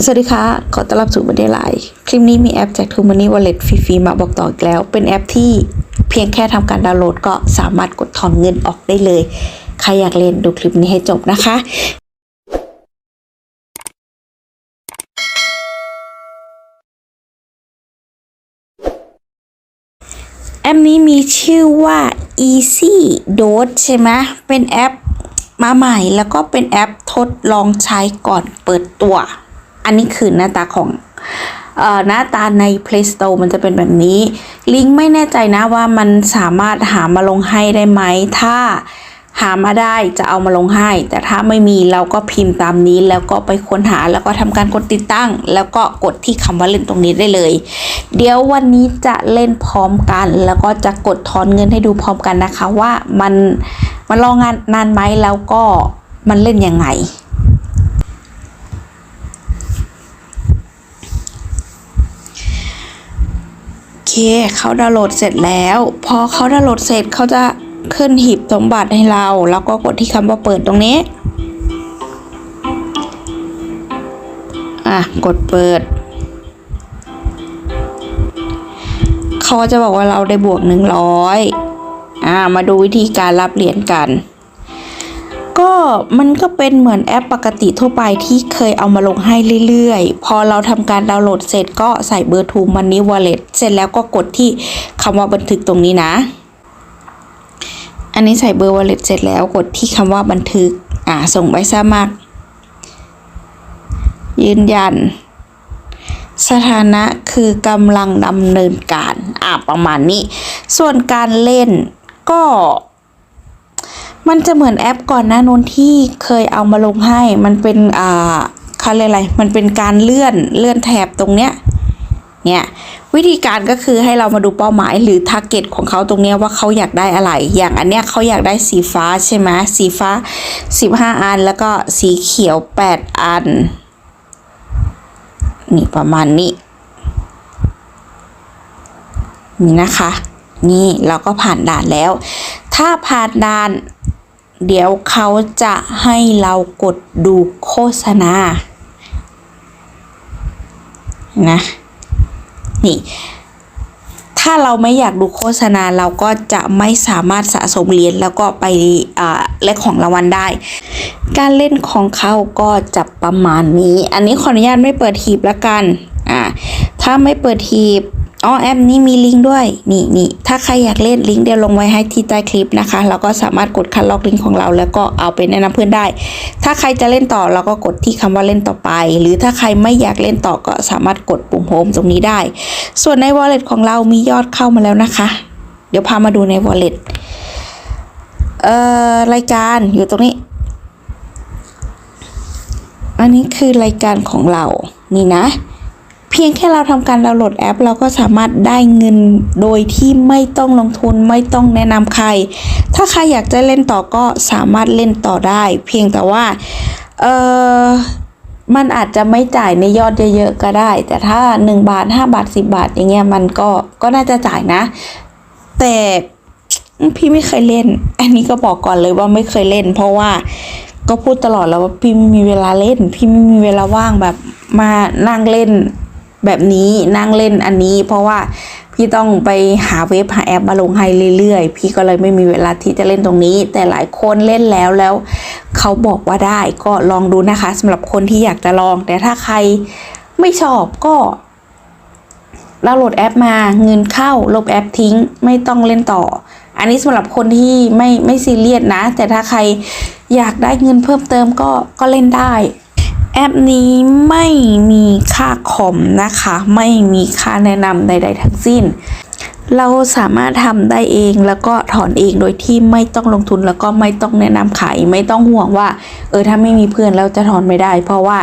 สวัสดีค่ะ ขอต้อนรับสู่บันเดไลน์คลิปนี้มีแอปจาก t ูมันนี่วอลเล็ตฟรีๆมาบอกต่ออีกแล้ว เป็นแอปที่เพียงแค่ทำการดาวน์โหลดก็สามารถกดถอนเงินออกได้เลย ใครอยากเล่นดูคลิปนี้ให้จบนะคะ แอปนี้มีชื่อว่า Easy Dose ใช่ไหมเป็นแอปมาใหม่แล้วก็เป็นแอปทดลองใช้ก่อนเปิดตัว อันนี้คือหน้าตาของหน้าตาใน Play Store มันจะเป็นแบบนี้ ลิงก์ไม่แน่ใจนะว่ามันสามารถหามาลงให้ได้ไหม ถ้าหามาได้จะเอามาลงให้ แต่ถ้าไม่มีเราก็พิมพ์ตามนี้ แล้วก็ไปค้นหาแล้วก็ทำการกดติดตั้ง แล้วก็กดที่คำว่าเล่นตรงนี้ได้เลย เดี๋ยววันนี้จะเล่นพร้อมกัน แล้วก็จะกดถอนเงินให้ดูพร้อมกันนะคะว่ามันมันรองานนานไหมแล้วก็มันเล่นยังไง เคเขาดาวน์โหลดเสร็จแล้ว พอเขาดาวน์โหลดเสร็จเขาจะขึ้นหีบสมบัติให้เรา แล้วก็กดที่คำว่าเปิดตรงนี้ อะ กดเปิด เขาจะบอกว่าเราได้บวกหนึ่งร้อยอ่า มาดูวิธีการรับเหรียญกัน ก็มันก็เป็นเหมือนแอปปกติทั่วไปที่เคยเอามาลงให้เรื่อยๆ พอเราทำการดาวน์โหลดเสร็จก็ใส่เบอร์ทูมันนี่วอลเล็ตเสร็จแล้วก็กดที่คำว่าบันทึกตรงนี้นะ อันนี้ใส่เบอร์วอลเล็ตเสร็จแล้วกดที่คำว่าบันทึก อ่าส่งใบสมัคร ยืนยัน สถานะคือกำลังดำเนินการ อ่าประมาณนี้ ส่วนการเล่นก็ มันจะเหมือนแอปก่อนหน้านู้นที่เคยเอามาลงให้ มันเป็นอ่าเขาเรียกอะไร มันเป็นการเลื่อนเลื่อนแถบตรงเนี้ย เนี่ยวิธีการก็คือให้เรามาดูเป้าหมายหรือทาร์เก็ตของเขาตรงเนี้ยว่าเขาอยากได้อะไร อย่างอันเนี้ยเขาอยากได้สีฟ้าใช่ไหมสีฟ้า 15 อัน แล้วก็สีเขียว 8 อัน นี่ประมาณนี้ นี่นะคะ นี่เราก็ผ่านด่านแล้ว ถ้าผ่านด่าน เดี๋ยวเขาจะให้เรากดดูโฆษณา นะ นี่ ถ้าเราไม่อยากดูโฆษณาเราก็จะไม่สามารถสะสมเหรียญแล้วก็ไปอ่าแลกของรางวัลได้ การเล่นของเขาก็จะประมาณนี้ อันนี้ขออนุญาตไม่เปิดหีบล้วกัน อ่า ถ้าไม่เปิดหีบ อ๋อแอปนี้มีลิงก์ด้วยนี่นี่ถ้าใครอยากเล่นลิงก์เดี๋ยวลงไว้ให้ที่ใต้คลิปนะคะ เราก็สามารถกดคัดลอกลิงก์ของเรา แล้วก็เอาไปแนะนำเพื่อนได้ ถ้าใครจะเล่นต่อเราก็กดที่คำว่าเล่นต่อไป หรือถ้าใครไม่อยากเล่นต่อก็สามารถกดปุ่มโฮมตรงนี้ได้ ส่วนใน wallet ของเรามียอดเข้ามาแล้วนะคะ เดี๋ยวพามาดูใน wallet เอ่อรายการอยู่ตรงนี้ อันนี้คือรายการของเรานี่นะ เพียงแค่เราทำการดาวน์โหลดแอป เราก็สามารถได้เงินโดยที่ไม่ต้องลงทุนไม่ต้องแนะนำใคร ถ้าใครอยากจะเล่นต่อก็สามารถเล่นต่อได้ เพียงแต่ว่าเออมันอาจจะไม่จ่ายในยอดเยอะๆก็ได้ แต่ถ้า 1 บาท 5 บาท 10 บาท อย่างเงี้ยมันก็ก็น่าจะจ่ายนะ แต่พี่ไม่เคยเล่น อันนี้ก็บอกก่อนเลยว่าไม่เคยเล่น เพราะว่าก็พูดตลอดแล้วว่าพี่ไม่มีเวลาเล่น พี่ไม่มีเวลาว่างแบบมานั่งเล่น แบบนี้นั่งเล่นอันนี้ เพราะว่าพี่ต้องไปหาเว็บหาแอปมาลงให้เรื่อยๆ พี่ก็เลยไม่มีเวลาที่จะเล่นตรงนี้ แต่หลายคนเล่นแล้วแล้ว เขาบอกว่าได้ก็ลองดูนะคะสำหรับคนที่อยากจะลอง แต่ถ้าใครไม่ชอบก็ดาวน์โหลดแอปมาเงินเข้าลบแอปทิ้งไม่ต้องเล่นต่อ อันนี้สำหรับคนที่ไม่ไม่ซีเรียสนะ แต่ถ้าใครอยากได้เงินเพิ่มเติมก็ก็เล่นได้ แอปนี้ไม่มีค่าคอมนะคะ ไม่มีค่าแนะนำใดๆทั้งสิ้น เราสามารถทำได้เองแล้วก็ถอนเองโดยที่ไม่ต้องลงทุนแล้วก็ไม่ต้องแนะนำใครไม่ต้องห่วงว่า เออถ้าไม่มีเพื่อนแล้วจะถอนไม่ได้ เพราะว่า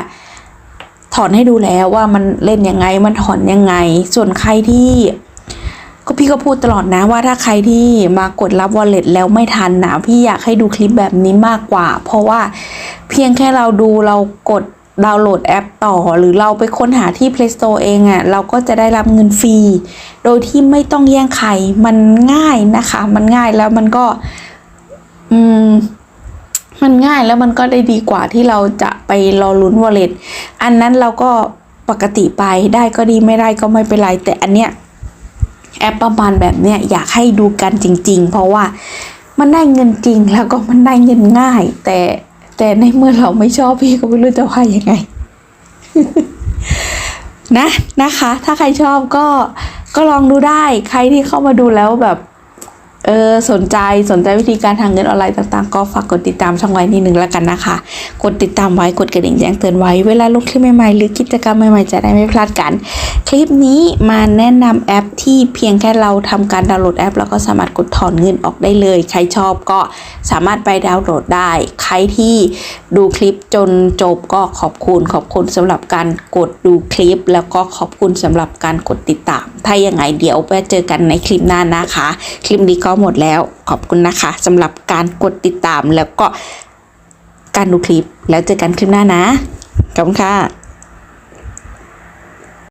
ถอนให้ดูแล้วว่ามันเล่นยังไงมันถอนยังไง ส่วนใครที่ก็พี่ก็พูดตลอดนะว่าถ้าใครที่มากดรับ wallet แล้วไม่ทันนะพี่อยากให้ดูคลิปแบบนี้มากกว่า เพราะว่าเพียงแค่เราดูเรากด ดาวน์โหลดแอปต่อ หรือเราไปค้นหาที่ Play Store เองอะ่ะเราก็จะได้รับเงินฟรี โดยที่ไม่ต้องแย่งใครมันง่ายนะคะ มันง่ายแล้วมันก็ อืมมันง่ายแล้วมันก็ได้ดีกว่าที่เราจะไปรอลุ้นวอลเล็ตอันนั้นเราก็ปกติไปได้ก็ดีไม่ได้ก็ไม่เป็นไร แต่อันเนี้ยแอปประมาณแบบเนี้ยอยากให้ดูกันจริง ๆ เพราะว่ามันได้เงินจริงแล้วก็มันได้เงินง่าย แต่ แต่ในเมื่อเราไม่ชอบพี่ก็ไม่รู้จะว่ายังไง นะนะคะ ถ้าใครชอบก็ก็ลองดูได้ ใครที่เข้ามาดูแล้วแบบ เออสนใจสนใจวิธีการทางเงินออนไลน์ต่างๆ ก็ฝากกดติดตามช่องไว้นิดนึงแล้วกันนะคะ กดติดตามไว้กดกระดิ่งแจ้งเตือนไว้เวลาลงคลิปใหม่ๆ หรือกิจกรรมใหม่ๆ จะได้ไม่พลาดกัน คลิปนี้มาแนะนำแอปที่เพียงแค่เราทำการดาวน์โหลดแอป แล้วก็สามารถกดถอนเงินออกได้เลย ใครชอบก็สามารถไปดาวน์โหลดได้ ใครที่ดูคลิปจนจบก็ขอบคุณ ขอบคุณสำหรับการกดดูคลิป แล้วก็ขอบคุณสำหรับการกดติดตาม ถ้ายังไงเดี๋ยวไปเจอกันในคลิปหน้านะคะ คลิปนี้ก็หมดแล้วขอบคุณนะคะสำหรับการกดติดตามแล้วก็การดูคลิปแล้วเจอกันคลิปหน้านะขอบคุณค่ะ